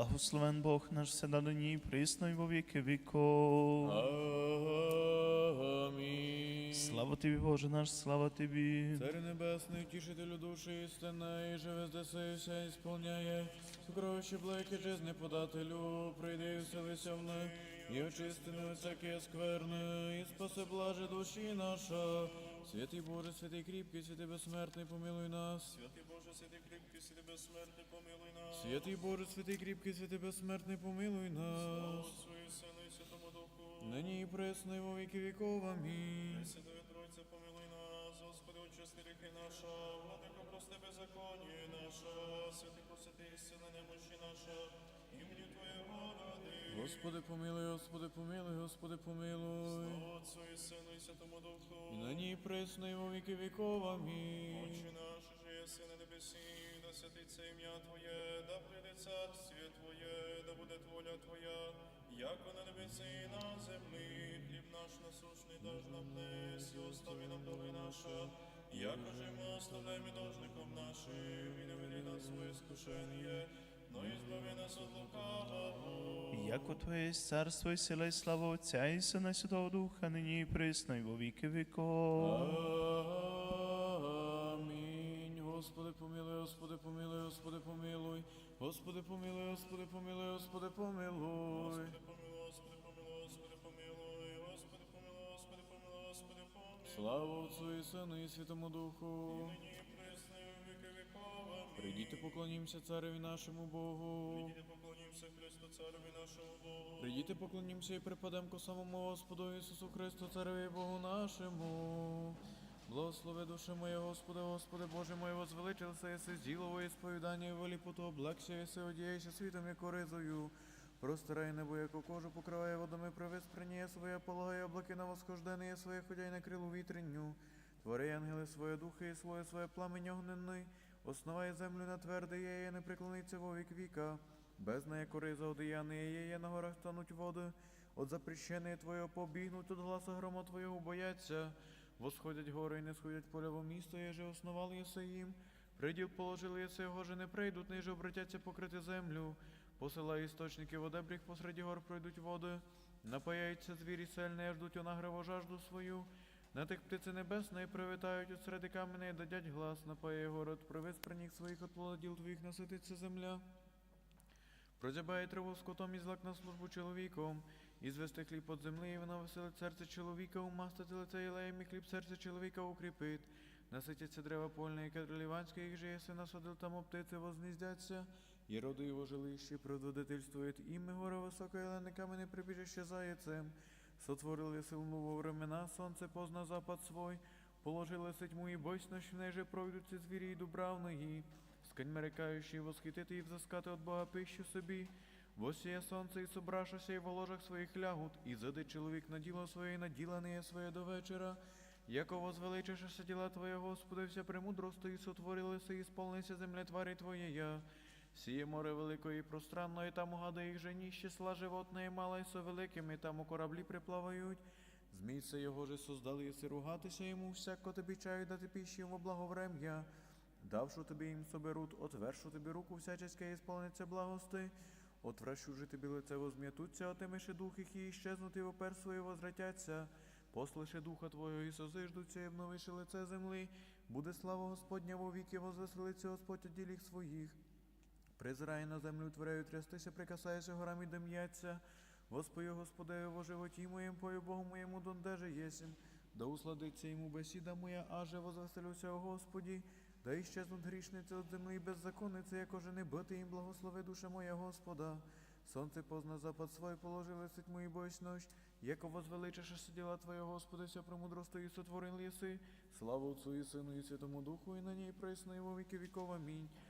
Благословен Бог наш всегда нині і присно і во віки віков. Амінь. Слава тобі, Боже наш, слава тобі. Царь небесний, тішителю душі істинної, живе здеси вся ісполняє, сокровище блеки жизни подателю, прийди і вселися в них, і очисти не всяке скверне, і спаси блаже душі наша. Святий Боже, святий кріпкий, святий безсмертний, помилуй нас. Святий святий кріпкий, святий безсмертний, помилуй нас. Святий Боже, святий кріпкий, святий безсмертний, помилуй нас. Свою Сину і Святому Духу. Нині і пресно, і во віки віков. Амінь. Святої Тройця, помилуй нас, Господи, очисти ріки наша, владико, прости беззаконні наша, святий посвяти, сина немощі наша. Господи, помилуй, Господи, помилуй, Господи, помилуй. Отцю і Сину і Святому Духу. І нині і пресно, і во віки віков. Амінь. Отче наш, же єси на небесі, да святиться ім'я Твоє, да прийде царствіє Твоє, да буде воля Твоя, як на небесі і на землі. Хліб наш насущний даж нам днес, і остави нам доли наша, як же ми оставляємо должником нашим, і не веди нас в искушення, но і збави нас от лукавого. Яко Твоє є царство і сила і слава Отця і Сина Святого Духа, нині і присно, і во віки віков. Амінь. Господи, помилуй, Господи, помилуй, Господи, помилуй. Господи, помилуй, Господи, помилуй, Господи, помилуй. Господи, помилуй, Господи, помилуй, Господи, помилуй, Господи, помилуй, Господи, помилуй. Слава Отцу і Сину і Святому Духу. Нині і Амінь. Поклонімося цареві нашому Богу. Прийдіте, поклонімося Христу, Цареві нашому Богу. Прийдіте, поклонімося і припадемо ко самому Господу Ісусу Христу, Цареві Богу нашому. Благослови душе моє, Господи, Господи, Боже мой, возвеличився єси з ділової сповідання і волі поту, облегся єси, одієшся світом, як ризою. Простирай небо, яку кожу покриває водами, привис приніє своє, полагає облаки на восхождене своє, ходяй на крилу вітренню. Твори ангели своє духи і своє своє пламень огненний, основай землю на тверде є, не преклониться во вік віка. Без неї кориза одеяни є, на горах стануть води, от запрещеної Твоєго побігнуть, от гласа грома Твоєго бояться. Восходять гори і не сходять поля во місто, єже основали єси їм. Приділ положили єси його, же не прийдуть, ниже обратяться покрити землю. Посилай істочники водебріг, посереді гор пройдуть води. Напаяються звірі сельні, а ждуть онагрево жажду свою. На тих птиці небесної привітають от середи каменей, дадять глас, напає город, привез при них своїх от плододіл твоїх насититься земля. Прозябає траву скотом і злак на службу чоловіком, і звести хліб от землі, і вона веселить серце чоловіка, умастити лице єлеєм, і хліб серце чоловіка укріпить. Наситяться дерева польне, і кадриліванське, їх же єси насадил, там о птиці возніздяться, і роди його жилищі предводительствують, ім'я гора висока, і лени камені прибіжище заяцем. Сотворили силну во времена, сонце позна запад свой, положили тьму і бойсь ночь, в неї же пройдуть ці звірі і дубравної. Скань мерикаючи, восхитити і взискати от Бога пищу собі. Восіє сонце і собрашася, і в ложах своїх лягут, і заде чоловік на діло своє, і наділене є своє до вечора. Яко возвеличишся діла Твоє, Господи, вся премудростю і сотворилися, і сповнися земля тварі Твоєя. Сіє море великое і пространно, і там угада їх жені, числа животне і мала, і со великими, там у кораблі приплавають. Змійся його же создали, єси ругатися йому, всяко тобі чаю дати пищі йому благоврем'я. Давшу тобі їм соберут, отвершу тобі руку всячеske і сповниться благости. Отвращу же тобі лице возм'ятуться, отимеши дух їх і іщезнути, і опер свої возвратяться. Послиши духа Твого і созиждуться, і обновиши лице земли. Буде слава Господня во віки, возвеселиться Господь от діліх своїх. Призирає на землю, творяю трястися, прикасається горам і дим'яться. Воспою Господею во животі моєм, пою Богу моєму, дондеже єсім. Да усладиться йому бесіда моя, аже возвеселюся о Господі. Да іщезнуть грішниці от землі беззаконниці, як не бити їм благослови душа моя Господа. Сонце позна запад свой, положили сить мої бойсь нощ, яко возвеличишся діла Твоє, Господи, вся премудростю і сотворил єси. Слава Отцу і Сину і Святому Духу, і на ній присно, і во віки віков. Амінь.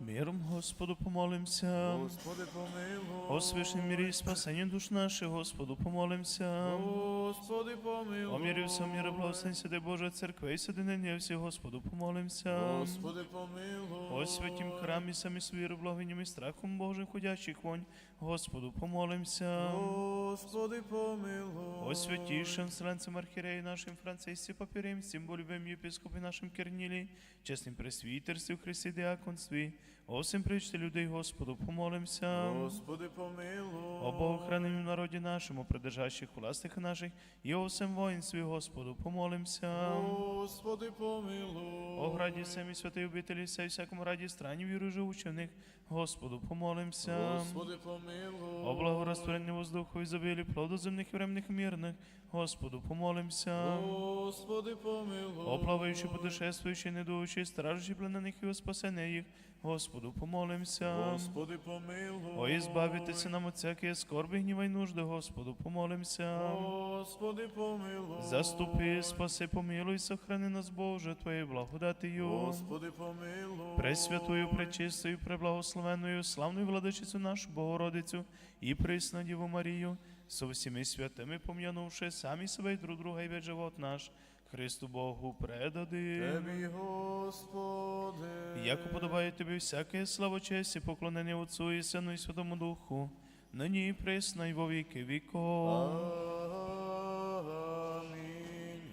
Миром Господу помолимся. Господи помилуй. О свишнім мірі і спасенні душ наших, Господу помолимся. Господи помилуй. О мірі всього міра благословен сюди Божа церкви і соединення всі, Господу помолимся. Господи помилуй. О святім храмі самі свої благовінням і страхом Божим ходячих вонь, Господу помолимся. Господи помилуй. О святішим вселенцем архіреї нашим Францисі Папірим, всім болюбим єпископі нашим Кернілі, чесним пресвітерстві в Христі діаконстві, о всім людей, Господу помолимся. Господи помилуй. О Богохраненім народі нашому, придержащих властих наших, і о всем воїнстві, Господу, помолимся. Господи помилуй. О граді самі святий обителі, сей всякому раді страні віру живучи в них, Господу, помолимся. Господи помилуй. О благорозтворенні воздуху і забілі плоду земних і времних мирних, Господу, помолимся. Господи помилуй. О плаваючи, путешествуючи, недуючи, стражучи пленених і о спасення їх, Господу, помолимся. Господи помилуй. О, ізбавитися нам от всякої скорби, гніва й нужди, Господу, помолимся. Господи помилуй. Заступи, спаси, помилуй, сохрани нас, Боже, Твоєю благодатію. Господи помилуй. Пресвятую, пречистою, преблагословенною, славною владичицю нашу Богородицю і присну Діву Марію, со всіми святими пом'янувши самі себе і друг друга і весь живот наш, Христу Богу предадим. Тебі, Господи. Як уподобає тобі всяке слава, честь і поклонення Отцу і Сину і Святому Духу, нині і присно, і во віки віков. Аминь.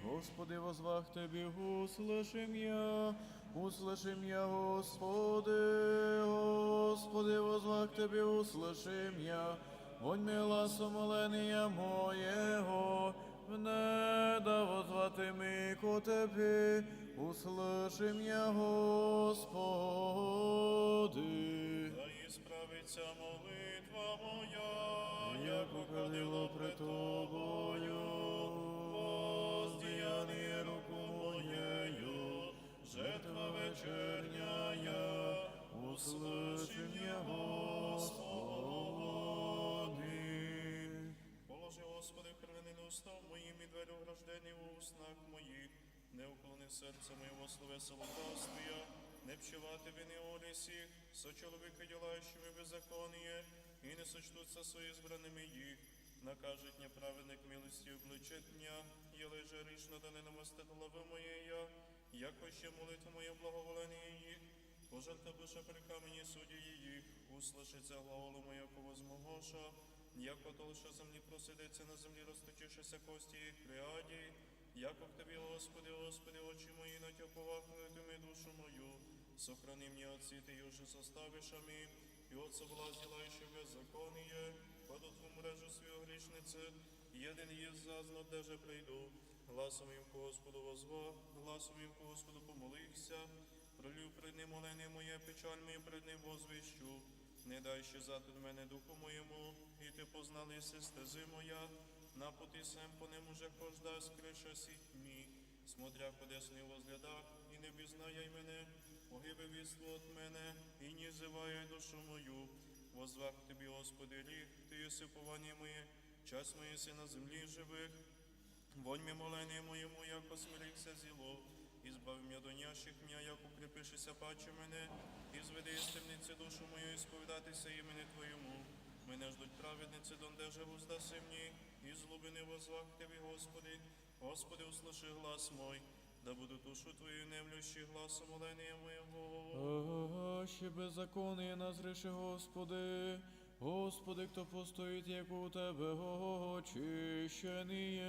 Господи, возвах Тебе, услышим я, услышим я, Господи, Господи, возвах Тебе, услышим я, вонь мила сомоления моєго, не да возвати ми ко Тебе, услышим я, Господи. Да і справиться молитва моя, Як уходило пред тобою, воздіяні руку моєю, жертва вечерняя, услышим я, Господи. Положи, Господи, кровянин устав моїм і двері ограждені уснах моїх. Не уклони серце моєго словеса лукавствія, не вчивати вини олісі, со чоловіка ділаючими беззаконніє, і не сочтуться свої збраними їх. Накажуть неправедник милості обличить дня, є лиже річно да не намасте голови моєя, яко ще молитва моє благоволення їх. Пожалта душа при камені судді їх, услышиться глаголу моя возмогоша, Яко толша землі просидеться на землі, розточившися кості їх пряді, яко в тобі, Господи, Господи, очі мої на тя повахнутими душу мою, сохрани мені от світи, і уже составишами, і от соблазила ще беззаконіє, паду тву мрежу свою грішнице, єдин єсть зазно, де же прийду, гласом їм Господу возва, гласом їм Господу помолився, пролю пред ним олени моє, печаль мою пред ним возвіщу, не дай ще зати в мене духу моєму, і ти познали си стези моя, на пути сем по ним уже кожда скриша сітьмі, смотря подесний возглядах, і не бізнає мене, погибе вісло от мене, і не зиває душу мою. Возвах тобі, Господи, ліг, ти єси повання моє, час моє си на землі живих, Вонь ми моление моєму, як осмирихся зіло, і збав м'я до нящих м'я, як укріпишися паче мене, і зведи із темниці сповідатися імені Твоєму. Мене ждуть праведниці, донде же воздаси мені, і злобини возвах Тебе, Господи. Господи, услыши глас мой, да буду душу Твою немлющий гласом моления моєго. Аще беззаконие назреши, Господи, Господи, хто постоїть, як у Тебе очищеніє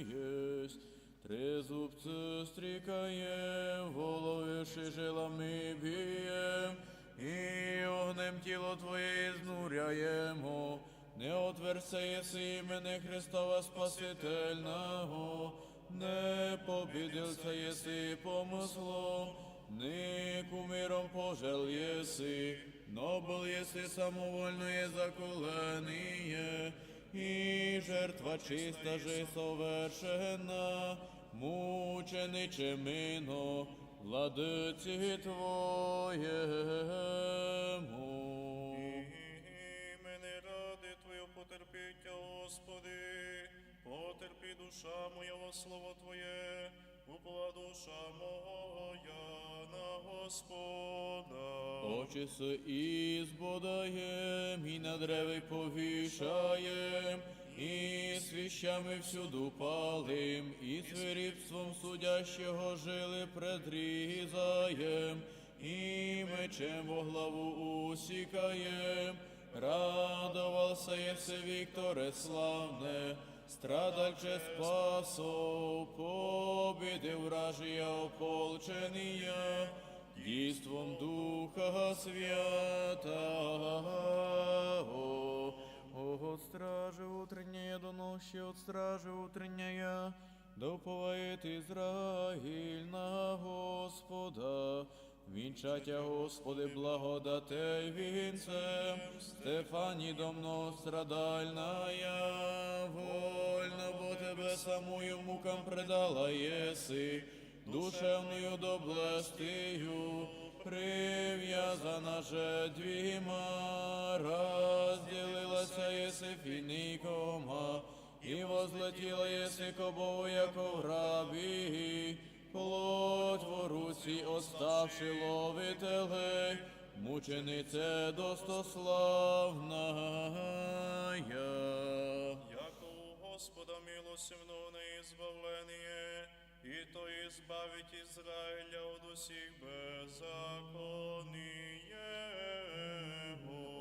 єсть. Трезубце стрікає, голови жилами бієм, і огнем тіло Твоє знуряємо. Не отверся єси імени Христова Спасительного, не побідился єси помислом, ни кумиром пожел еси, но был еси самовольное заколение, и жертва чиста же совершена, мучениче мино, владиці Твоєму. Мене ради Твоє потерпіття, Господи, потерпі душа моя во слово Твоє, упла душа моя на Господа. Очі с ізбодаєм, і на древи повішаєм, і свіщами всюду палим, і свиріпством судящого жили предрізаєм, і мечем во главу усікаєм. Радовался єси, Вікторе славне, страдальче спасов, побіди вражія ополченія, дійством Духа Святого. О, стражи утренняя, до ночи от стражи утренняя, да уповает Израиль на Господа. Вінчаття, Господи, благодатей вінцем, Стефані домно страдальная, вольно, бо Тебе самую мукам предала єси, душевною доблестию, прив'язана же двіма, розділилася єси фінікома, і возлетіла єси кобову, яко в грабі, плоть в руці оставши ловителей, мученице достославная. Господа милосердно избавление, и то избавить Израиля от усіх беззаконий.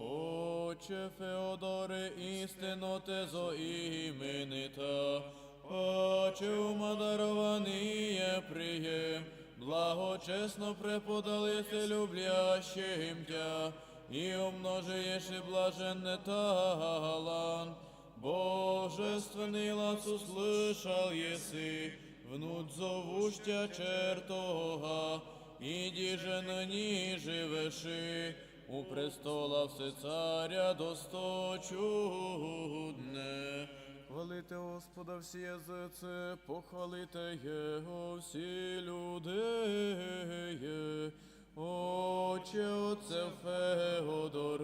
Отче Феодоре, істинно те зо іменита, Отче ума дарованіє приєм, благочесно преподалися люблящим тя, і умножиєш і блаженне талант. Божественный лас услышал еси, внут зовуща чертога, іді же на ній живеши, у престола все царя досточудне. Хвалите Господа всі язиці, похвалите Його всі люди. Отче, Отце Феодоре,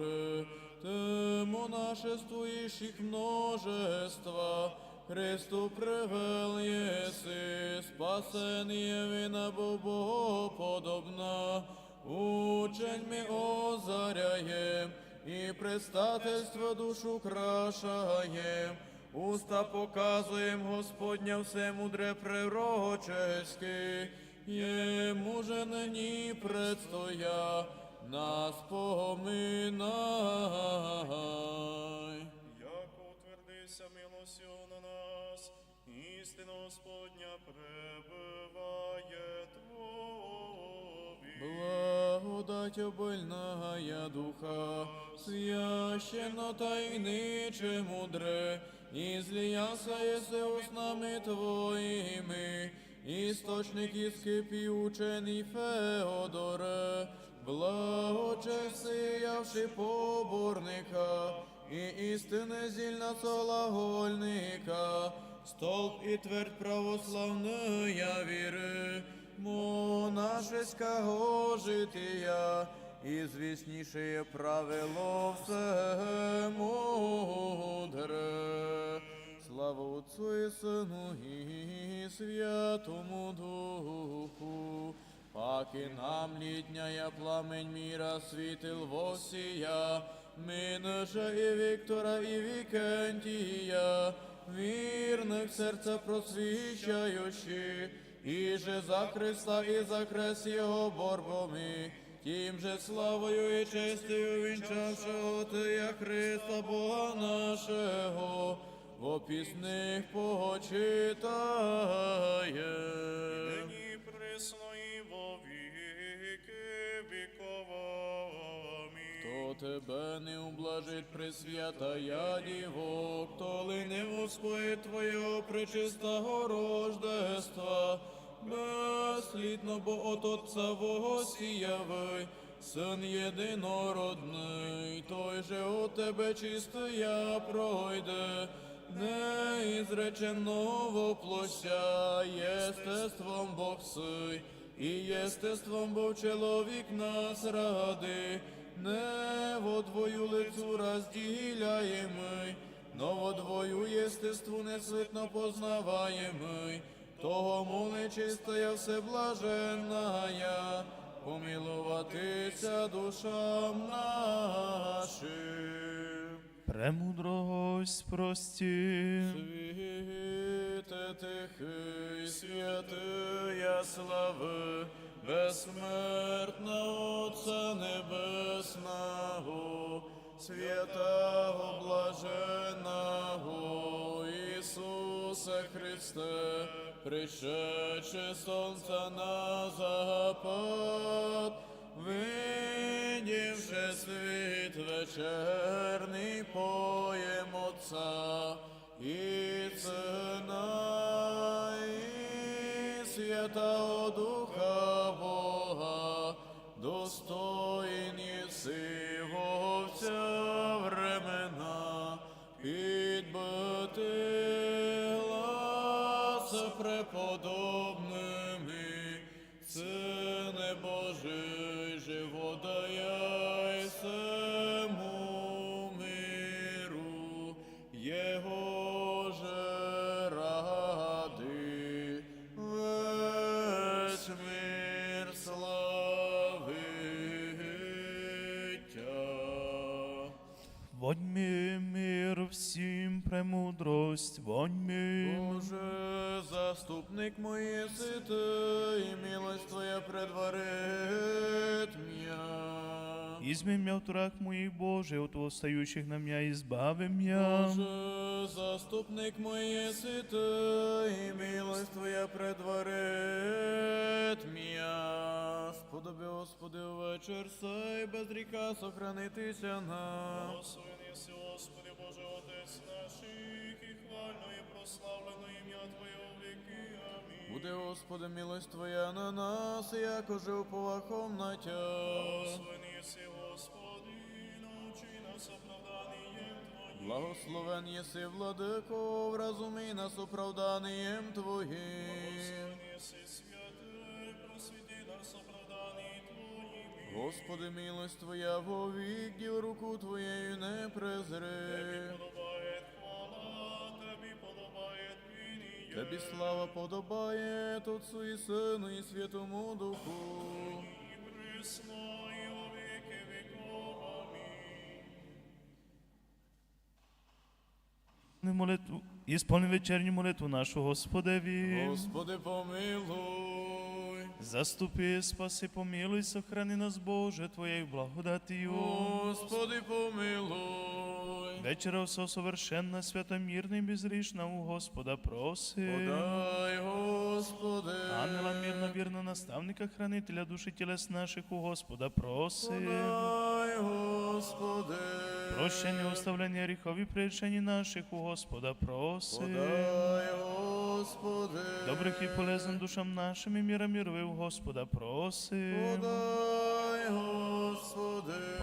Ти монашествуєш їх множества, Христу привел єси, спасен є він або Богоподобна, ученьми озаряєм, і предстательство душу крашаєм, уста показуєм Господня все мудре пророчеське, Ему же нині предстоя, нас поминай. Яко утвердися милостю на нас, істина Господня пребиває Твові. Благодать обильная духа, священно тайниче мудре, излияся еси уснами Твоїми, істочник іскипі учений Феодоре, благочестиявши поборника, і істинне зільна солагольника, столб і твердь православної віри, монашеського жития, і звісніше правило все мудре. Слава Отцу і Сину і Святому Духу, паки нам літняя пламень міра світил восія, минуша і Віктора, і Вікентія, вірних серця просвічаючи, і же за Христа, і за хрест Його борбами, тим же славою і честю вінчавшого Тия Христа Бога нашого, во пісних почитає. Тебе не ублажить пресвятая Діво, хто лине Господь Твоєго пречистого рождества, безслідно, бо от Отца Вого сіявий, Син єдинородний, той же у тебе чистая пройде, неізречено воплоща, єстеством Бог сий, і єстеством був чоловік нас ради, не во двою лицю розділяємий, но во двою єстеству неслитно познаваємий, того моли чистая всеблаженная, помилуватися душам нашим. Премудрогость прості. Світе тихий, святия слави, безсмертна Отця Небесного, святого блаженого Ісуса Христе, пришедше сонця на запад, видівши світ вечерний поєм Отця і Сина, і Святого Духа глас преподобними, Сине Божий, живота яй сему миру, Його же ради весь мир славиття. Воньми мир всім премудрость, воньми. Боже, заступник мої сити, і милость Твоя предварит м'я. Изми мя в турах моих Боже, от восстающих на меня избави мя. Боже, заступник моє сити, і милость Твоя предварит м'я. Сподоби, Господи, увечер сей, без ріка сохранитися нам. Господи прославлено ім'я Твоє у віки. Амінь. Буде, Господи, милость Твоя на нас, як уже уповахом на Тя. Благословен єси, Господи, научи нас оправданням Твоїм. Благословен єси, владико, вразуми нас оправданням Твоїм. Благословен єси, просвіти нас оправданні Твоїм. Господи, милость Твоя вовік, дів руку Твоєю не презри. Подобає Тобі слава подобає Отцу і Сину і Святому Духу. Присно, і. Не вечерню молитву нашу Господеві. Господи, помилуй. Заступи, спаси, помилуй, сохрани нас, Боже, Твоєю благодатію. Господи, помилуй. Вечера все совершенна, свята, мирна і безрішна у Господа проси. Подай, Господи. Ангела мирна, вірна наставника, хранителя душі тілес наших у Господа проси. Подай, Господи. Прощення, оставлення гріхові приречені наших у Господа проси. Подай, Господи. Добрих і полезних душам нашим і міра міровий у Господа проси. Подай.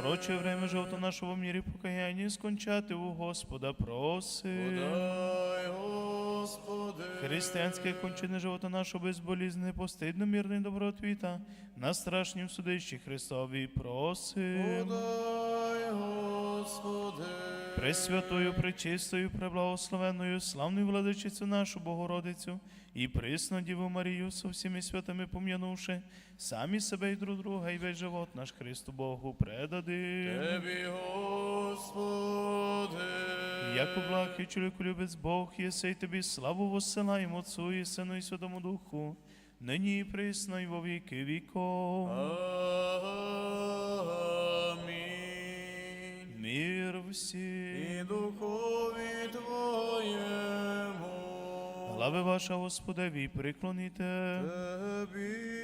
Проче время жовто нашого в мірі покаяння скончати у Господа проси. Подай, Господи. Християнське кончене живота нашого безболізне, постидно, мирне добротвіта, на страшнім судищі Христові просим. Подай, Господи. Пресвятою, пречистою, преблагословенною, славною владичицю нашу Богородицю і присну Діву Марію со всіми святими пом'янувши, самі себе і друг друга, і весь живот наш Христу Богу предадим. Тебі, Господи. Як благ і чоловіку любець Бог, єси й тобі славу воссилаємо Отцу і Сину і Святому Духу, нині і присно, і во віки віков. Мир всім. І духові Твоєму. Глави ваша Господеві приклоніте. Тебі.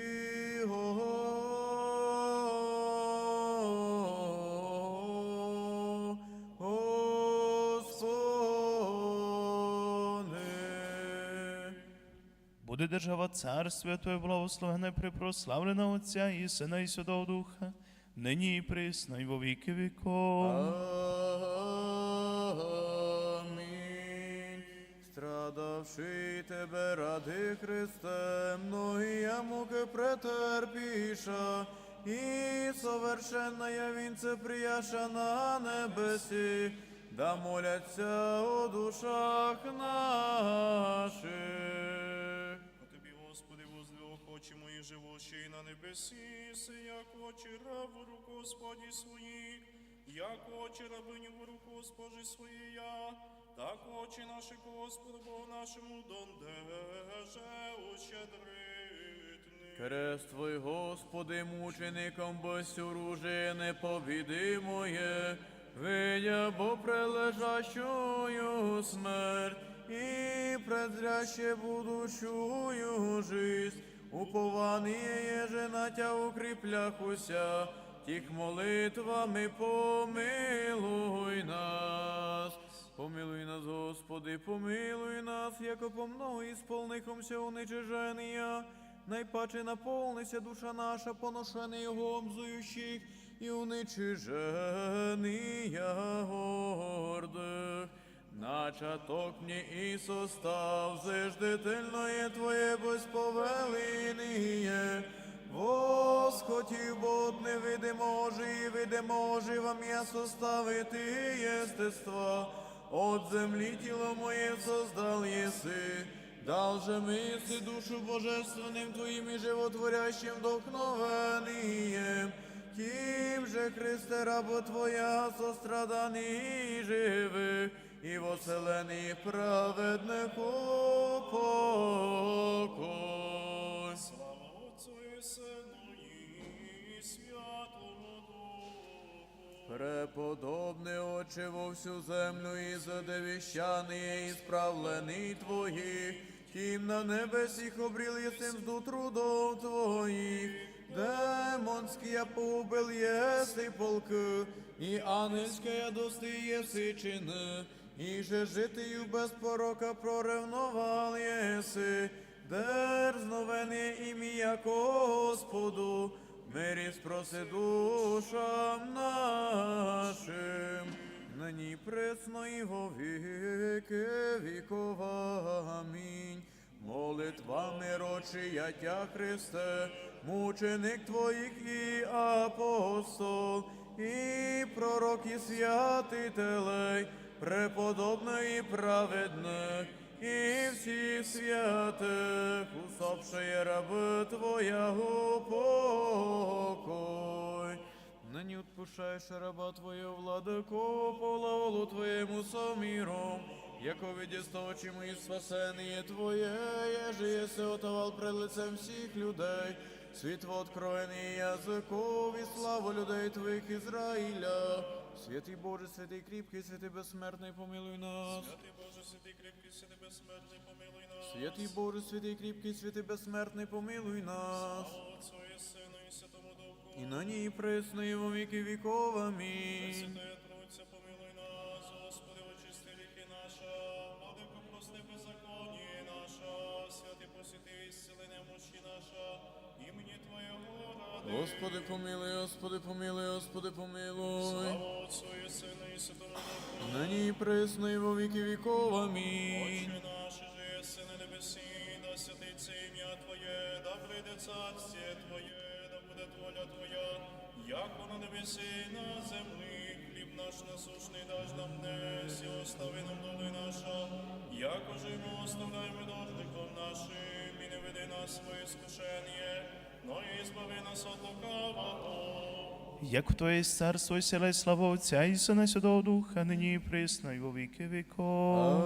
Буде держава царства Твоє благословене, припрославлена Отця і Сина і Святого Духа, нині і присно, і во віки віков. Амінь. Страдавши тебе ради Христе, многія муки претерпіша, і совершенна я вінце прияша на небесі, да моляться у душах наших. Мої живущий на небесі, як очі раб в руку Господі свої, як очі рабині в руку Госпожі своєя, так очі наші Господу Богу нашому дондеже ущедритни. Крест Твой, Господи, мучеником безоружие неповідимоє, видя бо прележащую смерть і презряще будущую жизнь, упование же на Тя укріпляхуся, тих молитвами помилуй нас. Помилуй нас, Господи, помилуй нас, яко по много ісполнихомся уничиження, найпаче наповнися душа наша, поношений гомзуючих і уничиження гордих. Начаток мені і состав, зиждительное Твоє безповелиніє, Восхотів бот невидимо і видимо вам я составити єстества, от землі тіло моє создал єси, дал же мисли душу божественним Твоїм і животворящим вдохновением, тим же Христе, рабо Твоя, состраданий живих, і воселений праведних упокой. Слава Отцу і Сину і Святому Духу. Преподобне Отче во всю землю і задевіщаний і справлений Твоїх, тим на небесіх обріл єсим жду трудов Твоїх, демонський погубил єси полки, і ангельська дости єси чини, і же житию без порока проревновал єси, дерзновене ім'я Господу, мирі спроси душам нашим, нині пресно і во віки вікова. Амінь. Молитвами рочия Тя Христе, мученик Твоїх і апостол, і пророк і святителей, преподобно і праведних, і всіх святих, усопшие раби Твоя упокой. Нині отпушаєш раба Твоє, владико, по лаволу Твоєму саміром, яко відісточі мої спасеніє Твоє, еже єси отовал пред лицем всіх людей, світло откроєний язиков і славу людей Твоїх Ізраїля. Святий Боже, святий кріпкий, святий безсмертний, помилуй нас. Святий Боже, святий кріпкий, святий безсмертний, помилуй нас. Святий Боже, святий кріпкий, святий безсмертний, помилуй нас. Слава Отцу і Сину і Святому Духу. І нині і присно, і во віки віков. Амінь. Святая Троїця, помилуй нас, Господи, очисти ріки наша, владико, прости беззаконні наша, святий посвяти ісцелення мощі наша. Господи, помилуй, Господи, помилуй, Господи, помилуй. Слава Отцу і Сину і Святому Духу. Нині і присно, і во віки віков. Амінь. Отче наш, же єси на небесі, да святиться ім'я Твоє, да прийде царствіє Твоє, да буде воля Твоя, як на небесі і на землі. Хліб наш насушний даж нам днес, і остави нам доли наша, як уже ми оставляємо должником нашим, і не веди нас в своє скушення, но і Як в Твоє царство і сила і слава Отця і Сина Святого Духа, нині і присно, і во віки віков.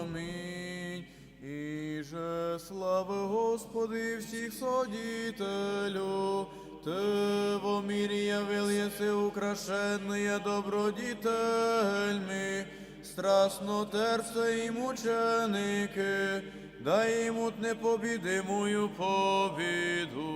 Амінь. І же слава Господи всіх содітелю, Ти во мірі явил єси добродітельми, страстно терце і мученики, дай йому непобідимую побіду.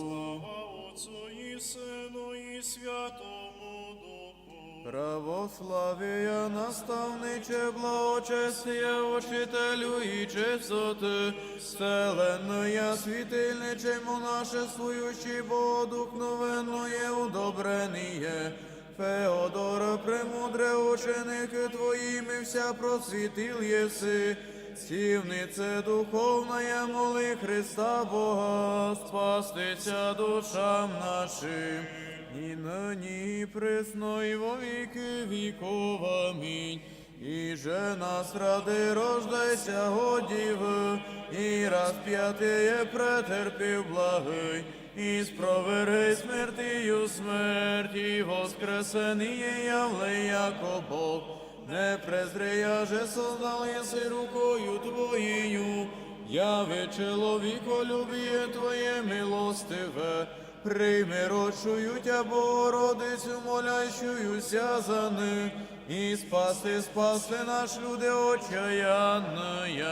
Слава Отцу і Сину і Святому Духу. Православія, наставниче, благочестя, учителю і чистоти, вселенная, світильниче, монашествуючий, бодухновенное, удобреніє, Феодора, премудре ученики твоїми вся просвітил єси, Сівнице духовная, моли Христа Бога, спастися душам нашим. І нині і присно, і во віки віков. Амінь. і же нас ради рождайся, годів, і розп'ятиє претерпів благий, і спроверги смертію смерть, і воскресеніє явле, яко Бог. Не презря же создал еси рукою Твоєю, яви чоловіко любіє Твоє милостиве, прийми рочую Тя Богородицю, молящуюся за них, і спаси, спаси наш люди очаянная.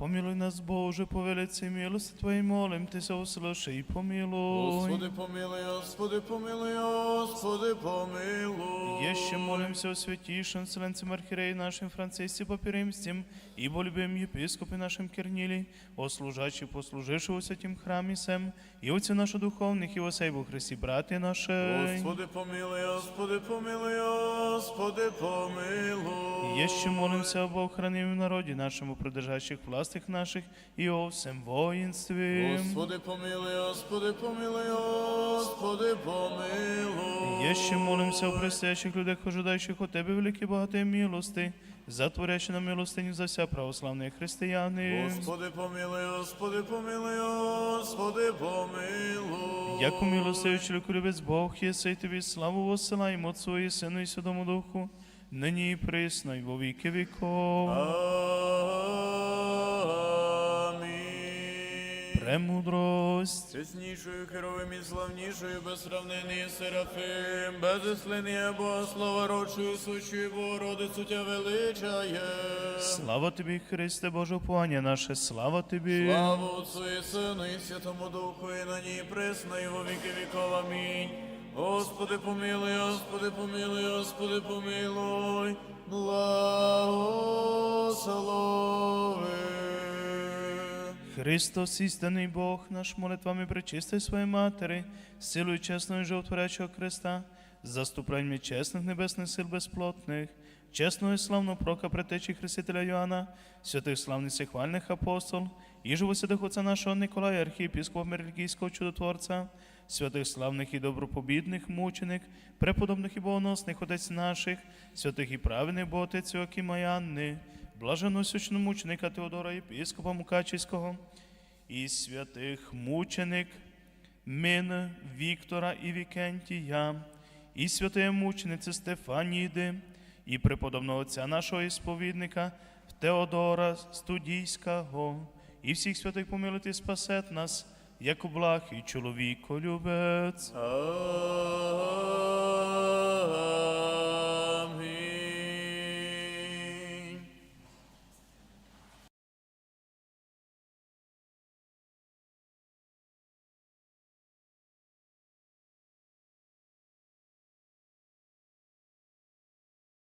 Помилуй нас, Боже, по велиці милости Твоей, молим Тися, услыши і помилуй. Господи, помилуй, Господи, помилуй, Господи, помилуй. Еще молимся о святейшем Вселенцем Архиерее нашим Франциске Папиримстим, ибо любим епископе нашим Кернили, о служачи послужившего святим храме сем, и отцы наши духовных, и о сей во Христе, братья наши. Господи, помилуй, Господи, помилуй, Господи, помилуй. Еще молимся об охранимом народе нашему, продержащих властях наших, и о всем воинстве. Господи, помилуй, Господи, помилуй, Господи, помилуй. Еще молимся о предстоящих людях, ожидающих от Тебе великие богатые милости, затворящие на милостыню за вся православные христиане. Господи, помилуй, Господи, помилуй, Господи, помилуй. Яко милостивый человек любец Бог, если и Тебе славу воссылаем Отцу и Сыну и Святому Духу, ныне и пресно, и во веки веков. Амінь. Премудрость. Чеснішою, херовим і славнішою, без сравнення Серафим, безіслення Богослова, рочою, сущою Богородицю тя величає. Слава Тобі, Христе Боже, уповання наше, слава Тобі. Слава Отцу і Сину і Святому Духу, і на ній пресно, і во віки віков. Амінь. Господи, помилуй, Господи, помилуй, Господи, помилуй, благослови. Христос, істинний Бог, наш молитвами причисти своєї Матері, силою чесного і животворячого Христа, заступленнями чесних небесних сил безплотних, чесного і славного прока предтечі Хрестителя Йоанна, святих славних всехвальних апостол, і живосвятих отця нашого Николая, архієпископа Мерлікійського чудотворця, святих славних і добропобідних мученик, преподобних і богоносних отець наших, святих і праведних Боготець Йоакима і Анни, блаженносвячного мученика Теодора Єпископа Мукачівського, і святих мученик Мин, Віктора і Вікентія, і святої мучениці Стефаніди, і преподобного отця нашого ісповідника Теодора Студійського, і всіх святих помилуйте і спасет нас, як благ і чоловіко любець.